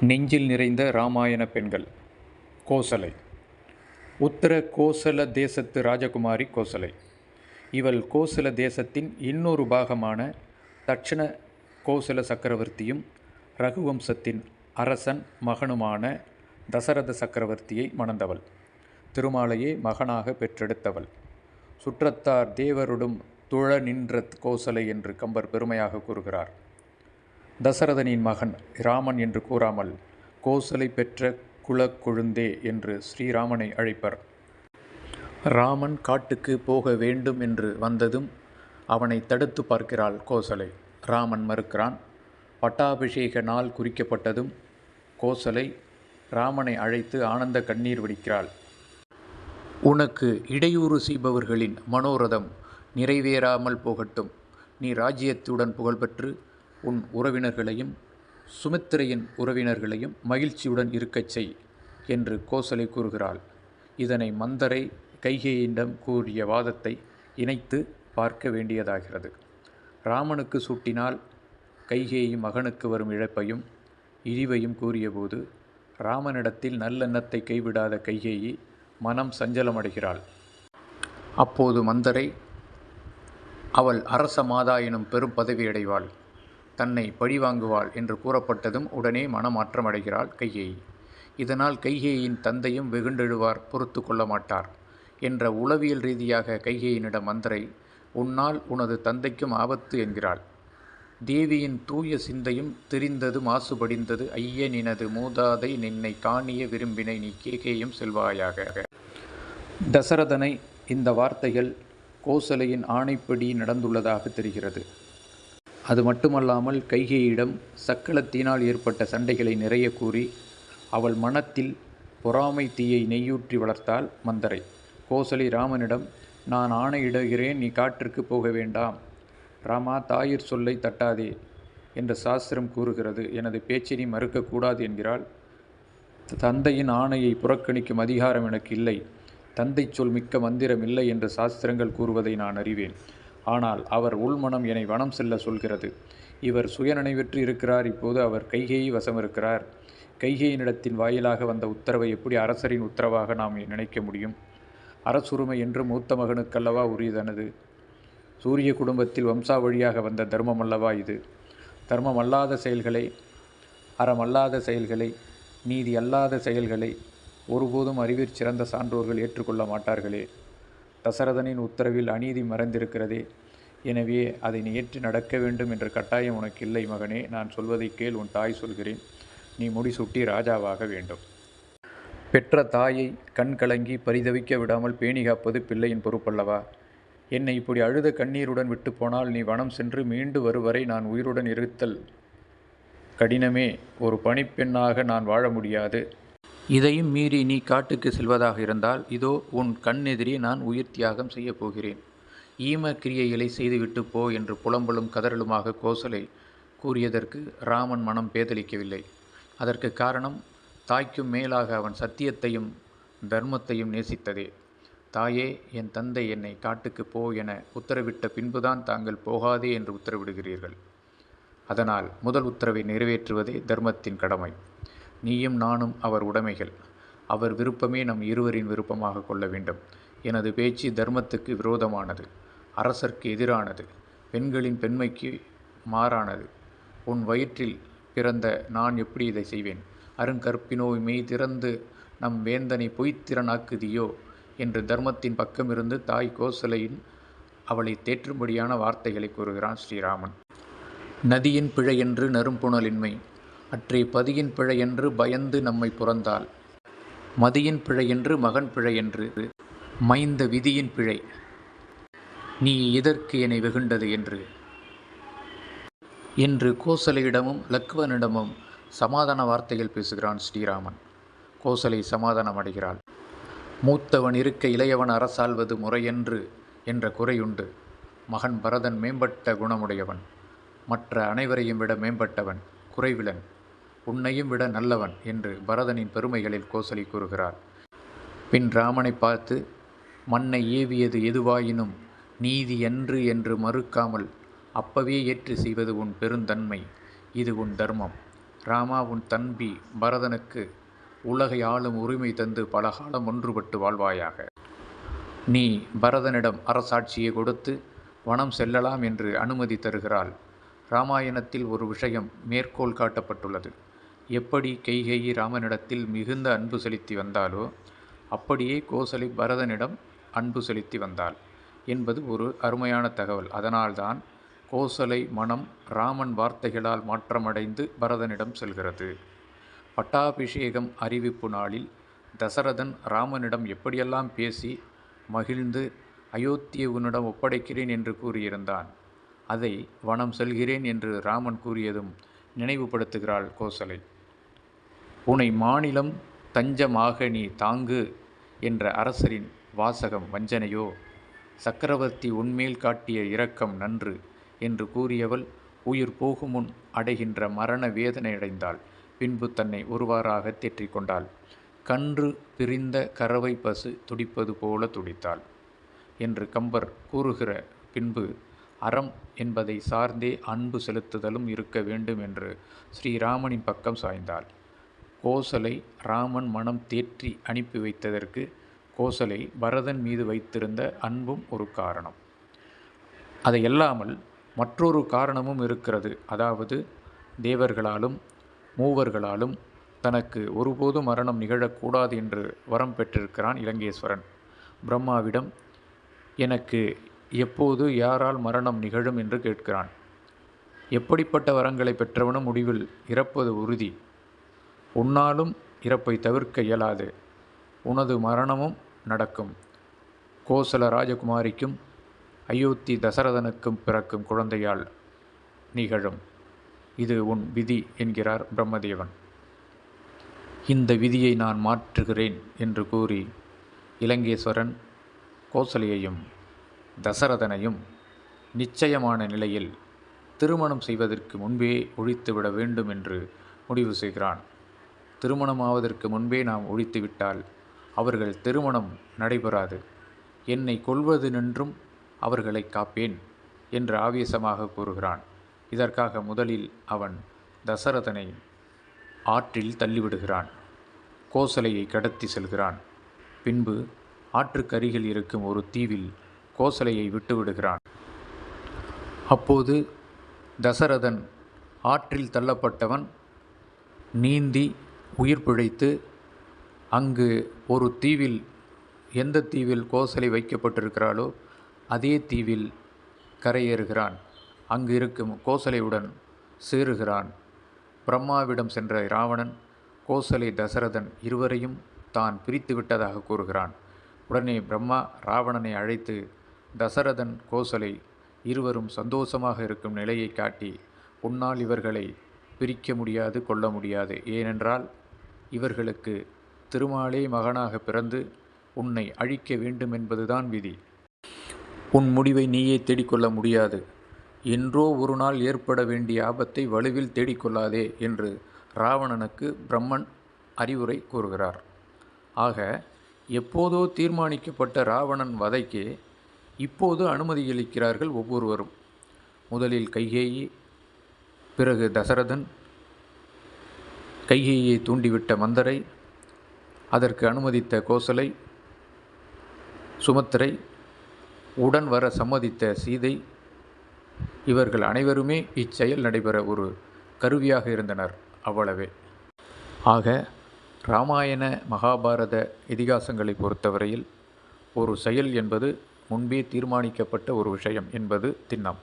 நெஞ்சில் நிறைந்த இராமாயண பெண்கள். கோசலை. உத்தர கோசல தேசத்து ராஜகுமாரி கோசலை. இவள் கோசல தேசத்தின் இன்னொரு பாகமான தட்சண கோசல சக்கரவர்த்தியும் ரகுவம்சத்தின் அரசன் மகனுமான தசரத சக்கரவர்த்தியை மணந்தவள். திருமாலையே மகனாக பெற்றெடுத்தவள். சுற்றத்தார் தேவருடும் துழ நின்ற கோசலை என்று கம்பர் பெருமையாக கூறுகிறார். தசரதனின் மகன் ராமன் என்று கூறாமல் கோசலை பெற்ற குலக்கொழுந்தே என்று ஸ்ரீராமனை அழைப்பர். ராமன் காட்டுக்கு போக வேண்டும் என்று வந்ததும் அவனை தடுத்து பார்க்கிறாள் கோசலை. ராமன் மறுக்கிறான் பட்டாபிஷேக நாள் குறிக்கப்பட்டதும் கோசலை ராமனை அழைத்து ஆனந்த கண்ணீர் வடிக்கிறாள். உனக்கு இடையூறு செய்பவர்களின் மனோரதம் நிறைவேறாமல் போகட்டும். நீ ராஜ்யத்துடன் புகழ்பெற்று உன் உறவினர்களையும் சுமித்திரையின் உறவினர்களையும் மகிழ்ச்சியுடன் இருக்கச் செய் என்று கோசலை கூறுகிறாள். இதனை மந்தரை கைகேயிடம் கூறிய வாதத்தை இணைத்து பார்க்க வேண்டியதாகிறது. ராமனுக்கு சூட்டினால் கைகேயி மகனுக்கு வரும் இழப்பையும் இழிவையும் கூறியபோது ராமனிடத்தில் நல்லெண்ணத்தை கைவிடாத கைகேயி மனம் சஞ்சலமடைகிறாள். அப்போது மந்தரை அவள் அரச மாதா எனும் பெரும் பதவியடைவாள். தன்னை பழிவாங்குவாள் என்று கூறப்பட்டதும் உடனே மனமாற்றமடைகிறாள் கைகேயி இதனால் கைகேயின் தந்தையும் வெகுண்டெழுவார் பொறுத்து கொள்ள மாட்டார் என்ற உளவியல் ரீதியாக கைகேயினிடம் மந்தரை உன்னால் உனது தந்தைக்கும் ஆபத்து என்கிறாள். தேவியின் தூய சிந்தையும் தெரிந்தது மாசுபடிந்தது ஐயனினது மூதாதை நின்னை காணிய விரும்பினை நீ கேகேயும் செல்வாயாக. தசரதனை இந்த வார்த்தைகள் கோசலையின் ஆணைப்படி நடந்துள்ளதாக தெரிகிறது. அது மட்டுமல்லாமல் கைகேயிடம் சக்களத்தினால் ஏற்பட்ட சண்டைகளை நிறைய கூறி அவள் மனத்தில் பொறாமை தீயை நெய்யூற்றி வளர்த்தாள் மந்தரை. கோசலி ராமனிடம் நான் ஆணையிடுகிறேன் நீ காற்றுக்கு போக வேண்டாம். ராமா தாயிற் சொல்லை தட்டாதே என்ற சாஸ்திரம் கூறுகிறது. எனது பேச்சினை மறுக்கக்கூடாது என்கிறாள். தந்தையின் ஆணையை புறக்கணிக்கும் அதிகாரம் எனக்கு இல்லை. தந்தை சொல் மிக்க மந்திரம் இல்லை என்று சாஸ்திரங்கள் கூறுவதை நான் அறிவேன். ஆனால் அவர் உள்மனம் என்னை வனம் செல்ல சொல்கிறது. இவர் சுயநினைவற்று இருக்கிறார். இப்போது அவர் கைகேயி வசம் இருக்கிறார் கைகேயினிடத்தின் வாயிலாக வந்த உத்தரவை எப்படி அரசரின் உத்தரவாக நாம் நினைக்க முடியும்? அரசுரிமை என்று மூத்த மகனுக்கல்லவா உரியதானது? சூரிய குடும்பத்தில் வம்சா வழியாக வந்த தர்மம் அல்லவா இது? தர்மம் அல்லாத செயல்களை அறமல்லாத செயல்களை நீதி அல்லாத செயல்களை ஒருபோதும் அறிவிற் சிறந்த சான்றோர்கள் ஏற்றுக்கொள்ள மாட்டார்களே. தசரதனின் உத்தரவில் அநீதி மறைந்திருக்கிறதே. எனவே அதை நீ ஏற்று நடக்க வேண்டும் என்ற கட்டாயம் உனக்கு இல்லை மகனே. நான் சொல்வதை கேள் உன் தாய் சொல்கிறேன். நீ முடிசூட்டி ராஜாவாக வேண்டும். பெற்ற தாயை கண் கலங்கி பரிதவிக்க விடாமல் பேணி காப்பது பிள்ளையின் பொறுப்பல்லவா? என்னை இப்படி அழுத கண்ணீருடன் விட்டு போனால் நீ வனம் சென்று மீண்டு வருவரை நான் உயிருடன் இருத்தல். கடினமே ஒரு பணிப்பெண்ணாக நான் வாழ முடியாது. இதையும் மீறி நீ காட்டுக்கு செல்வதாக இருந்தால் இதோ உன் கண்ணெதிரே நான் உயிர் தியாகம் செய்யப் போகிறேன். ஈம கிரியைகளை செய்துவிட்டு போ என்று புலம்பலும் கதறலுமாக கோசலை கூறியதற்கு ராமன் மனம் பேதலிக்கவில்லை அதற்கு காரணம் தாய்க்கும் மேலாக அவன் சத்தியத்தையும் தர்மத்தையும் நேசித்ததே. தாயே என் தந்தை என்னை காட்டுக்கு போ என உத்தரவிட்ட பின்புதான் தாங்கள் போகாதே என்று உத்தரவிடுகிறீர்கள். அதனால் முதல் உத்தரவை நிறைவேற்றுவதே தர்மத்தின் கடமை. நீயும் நானும் அவர் உடைமைகள். அவர் விருப்பமே நம் இருவரின் விருப்பமாக கொள்ள வேண்டும். எனது பேச்சு தர்மத்துக்கு விரோதமானது. அரசர்க்கு எதிரானது. பெண்களின் பெண்மைக்கு மாறானது. உன் வயிற்றில் பிறந்த நான் எப்படி இதை செய்வேன்? அருங்கற்பினோய் மெய் திறந்து நம் வேந்தனை பொய்த்திறனாக்குதியோ என்று தர்மத்தின் பக்கமிருந்து தாய் கோசலையின் அவளை தேற்றும்படியான வார்த்தைகளை கூறுகிறான் ஸ்ரீராமன். நதியின் பிழையென்று நறும்புணலின்மை அற்றே பதியின் பிழையென்று பயந்து நம்மை புறந்தாள். மதியின் பிழையென்று மகன் பிழையென்று மைந்த விதியின் பிழை. நீ எதற்கு என்னை வெகுண்டது என்று? என்று கோசலையிடமும் லக்வனிடமும் சமாதான வார்த்தைகள் பேசுகிறான் ஸ்ரீராமன். கோசலை சமாதானம் அடைகிறாள். மூத்தவன் இருக்க இளையவன் அரசாள்வது முறையென்று என்ற குறையுண்டு. மகன் பரதன் மேம்பட்ட குணமுடையவன். மற்ற அனைவரையும் விட மேம்பட்டவன் குறைவிலன். உன்னையும் விட நல்லவன் என்று பரதனின் பெருமைகளில் கோசலி கூறுகிறார். பின் ராமனை பார்த்து மண்ணை ஏவியது எதுவாயினும் நீதி என்று என்று மறுக்காமல் அப்பவே ஏற்று செய்வது உன் பெருந்தன்மை. இது உன் தர்மம். ராமா உன் தம்பி பரதனுக்கு உலகை ஆளும் உரிமை தந்து பல காலம் ஒன்றுபட்டு வாழ்வாயாக. நீ பரதனிடம் அரசாட்சியை கொடுத்து வனம் செல்லலாம் என்று அனுமதி தருகிறாள். ராமாயணத்தில் ஒரு விஷயம் மேற்கோள் காட்டப்பட்டுள்ளது. எப்படி கைகேயி ராமனிடத்தில் மிகுந்த அன்பு செலுத்தி வந்தாலோ அப்படியே கோசலை பரதனிடம் அன்பு செலுத்தி வந்தாள் என்பது ஒரு அருமையான தகவல். அதனால்தான் கோசலை மனம் ராமன் வார்த்தைகளால் மாற்றமடைந்து பரதனிடம் செல்கிறது. பட்டாபிஷேகம் அறிவிப்பு நாளில் தசரதன் ராமனிடம் எப்படியெல்லாம் பேசி மகிழ்ந்து அயோத்தியை உன்னிடம் ஒப்படைக்கிறேன் என்று கூறியிருந்தான் அதை வனம் செல்கிறேன் என்று ராமன் கூறியதும் நினைவுபடுத்துகிறாள் கோசலை. உனை மாநிலம் தஞ்சமாக நீ தாங்கு என்ற அரசரின் வாசகம் வஞ்சனையோ? சக்கரவர்த்தி உன்மேல் காட்டிய இரக்கம் நன்று என்று கூறியவள் உயிர் போகும் முன் அடைகின்ற மரண வேதனை அடைந்தாள். பின்பு தன்னை ஒருவாறாக தேற்றிக்கொண்டாள் கன்று பிரிந்த கறவை பசு துடிப்பது போல துடித்தாள் என்று கம்பர் கூறுகிற பின்பு அறம் என்பதை சார்ந்தே அன்பு செலுத்துதலும் இருக்க வேண்டும் என்று ஸ்ரீராமனின் பக்கம் சாய்ந்தாள். கோசலை ராமன் மனம் தேற்றி அனுப்பி வைத்ததற்கு கோசலை பரதன் மீது வைத்திருந்த அன்பும் ஒரு காரணம். அதையல்லாமல் மற்றொரு காரணமும் இருக்கிறது. அதாவது தேவர்களாலும் மூவர்களாலும் தனக்கு ஒருபோதும் மரணம் நிகழக்கூடாது என்று வரம் பெற்றிருக்கிறான் இலங்கேஸ்வரன். பிரம்மாவிடம் எனக்கு எப்போது யாரால் மரணம் நிகழும்? என்று கேட்கிறான். எப்படிப்பட்ட வரங்களை பெற்றவனும் முடிவில் இறப்பது உறுதி. உன்னாலும் இறப்பை தவிர்க்க இயலாது. உனது மரணமும் நடக்கும். கோசல ராஜகுமாரிக்கும் அயோத்தி தசரதனுக்கும் பிறக்கும் குழந்தையால் நிகழும். இது உன் விதி என்கிறார் பிரம்மதேவன். இந்த விதியை நான் மாற்றுகிறேன் என்று கூறி இலங்கேஸ்வரன் கோசலையையும் தசரதனையும் நிச்சயமான நிலையில் திருமணம் செய்வதற்கு முன்பே ஒழித்துவிட வேண்டும் என்று முடிவு செய்கிறான். திருமணமாவதற்கு முன்பே நாம் ஒழித்துவிட்டால் அவர்கள் திருமணம் நடைபெறாது. என்னை கொல்வது நின்றும் அவர்களை காப்பேன் என்று ஆவேசமாக கூறுகிறான். இதற்காக முதலில் அவன் தசரதனை ஆற்றில் தள்ளிவிடுகிறான். கோசலையை கடத்தி செல்கிறான். பின்பு ஆற்றுக்கருகில் இருக்கும் ஒரு தீவில் கோசலையை விட்டுவிடுகிறான். அப்போது தசரதன் ஆற்றில் தள்ளப்பட்டவன் நீந்தி உயிர் பிழைத்து அங்கு ஒரு தீவில் எந்த தீவில் கோசலை வைக்கப்பட்டிருக்கிறாளோ அதே தீவில் கரையேறுகிறான். அங்கு இருக்கும் கோசலையுடன் சேருகிறான். பிரம்மாவிடம் சென்ற இராவணன் கோசலை தசரதன் இருவரையும் தான் பிரித்து விட்டதாக கூறுகிறான். உடனே பிரம்மா ராவணனை அழைத்து தசரதன் கோசலை இருவரும் சந்தோஷமாக இருக்கும் நிலையை காட்டி உன்னால் இவர்களை பிரிக்க முடியாது கொள்ள முடியாது. ஏனென்றால் இவர்களுக்கு திருமாலே மகனாக பிறந்து உன்னை அழிக்க வேண்டும் என்பதுதான் விதி. உன் முடிவை நீயே தேடிக்கொள்ள முடியாது. என்றோ ஒரு நாள் ஏற்பட வேண்டிய ஆபத்தை வலுவில் தேடிக்கொள்ளாதே என்று ராவணனுக்கு பிரம்மன் அறிவுரை கூறுகிறார். ஆக எப்போதோ தீர்மானிக்கப்பட்ட ராவணன் வதைக்கு இப்போது அனுமதியளிக்கிறார்கள் ஒவ்வொருவரும். முதலில் கைகேயி பிறகு தசரதன் கைகேயை தூண்டிவிட்ட மந்தரை அதற்கு அனுமதித்த கோசலை சுமத்திரை உடன் வர சம்மதித்த சீதை இவர்கள் அனைவருமே இச்செயல் நடைபெற ஒரு கருவியாக இருந்தனர் அவ்வளவே. ஆக இராமாயண மகாபாரத இதிகாசங்களை பொறுத்தவரையில் ஒரு செயல் என்பது முன்பே தீர்மானிக்கப்பட்ட ஒரு விஷயம் என்பது திண்ணம்.